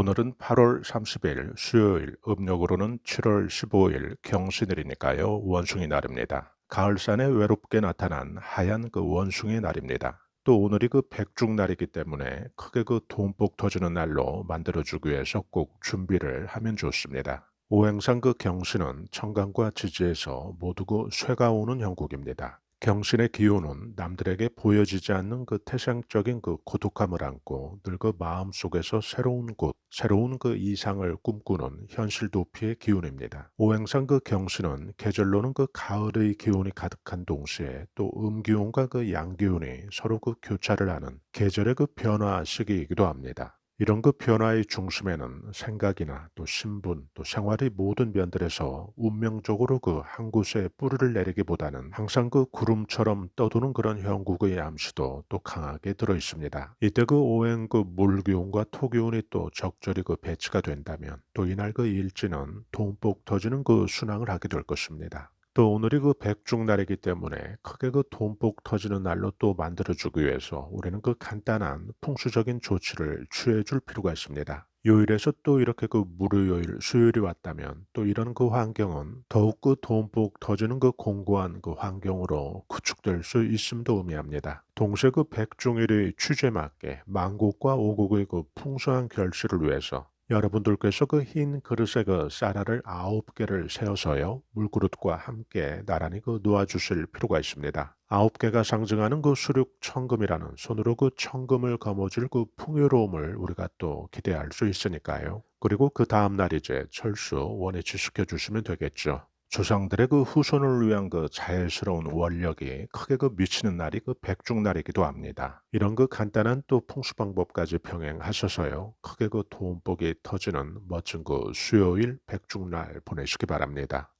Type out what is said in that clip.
오늘은 8월 30일 수요일, 음력으로는 7월 15일 경신일이니까요. 원숭이 날입니다. 가을산에 외롭게 나타난 하얀 그 원숭이 날입니다. 또 오늘이 그 백중날이기 때문에 크게 그 돈복 터지는 날로 만들어주기 위해서 꼭 준비를 하면 좋습니다. 오행상 그 경신은 청강과 지지에서 모두 그 쇠가 오는 형국입니다. 경신의 기운은 남들에게 보여지지 않는 그 태생적인 그 고독함을 안고 늘 그 마음 속에서 새로운 곳, 새로운 그 이상을 꿈꾸는 현실 도피의 기운입니다. 오행상 그 경신은 계절로는 그 가을의 기운이 가득한 동시에 또 음기운과 그 양기운이 서로 그 교차를 하는 계절의 그 변화 시기이기도 합니다. 이런 그 변화의 중심에는 생각이나 또 신분, 또 생활의 모든 면들에서 운명적으로 그 한 곳에 뿌리를 내리기보다는 항상 그 구름처럼 떠도는 그런 형국의 암시도 또 강하게 들어 있습니다. 이때 그 오행 그 물기운과 토기운이 또 적절히 그 배치가 된다면 또 이날 그 일지는 돈복 터지는 그 순항을 하게 될 것입니다. 또 오늘이 그 백중날이기 때문에 크게 그 돈복 터지는 날로 또 만들어주기 위해서 우리는 그 간단한 풍수적인 조치를 취해 줄 필요가 있습니다. 요일에서 또 이렇게 그 무료요일, 수요일이 왔다면 또 이런 그 환경은 더욱 그 돈복 터지는 그 공고한 그 환경으로 구축될 수 있음도 의미합니다. 동시에 그 백중일의 취재 맞게 만국과 오국의 그 풍성한 결실을 위해서 여러분들께서 그 흰 그릇에 그 쌀알을 아홉 개를 세워서요 물그릇과 함께 나란히 그 놓아주실 필요가 있습니다. 아홉 개가 상징하는 그 수륙 청금이라는 손으로 그 청금을 거머쥘 그 풍요로움을 우리가 또 기대할 수 있으니까요. 그리고 그 다음 날 이제 철수 원위치 시켜 주시면 되겠죠. 조상들의 그 후손을 위한 그 자연스러운 원력이 크게 그 미치는 날이 그 백중날이기도 합니다. 이런 그 간단한 또 풍수 방법까지 병행하셔서요. 크게 그 돈복이 터지는 멋진 그 수요일 백중날 보내시기 바랍니다.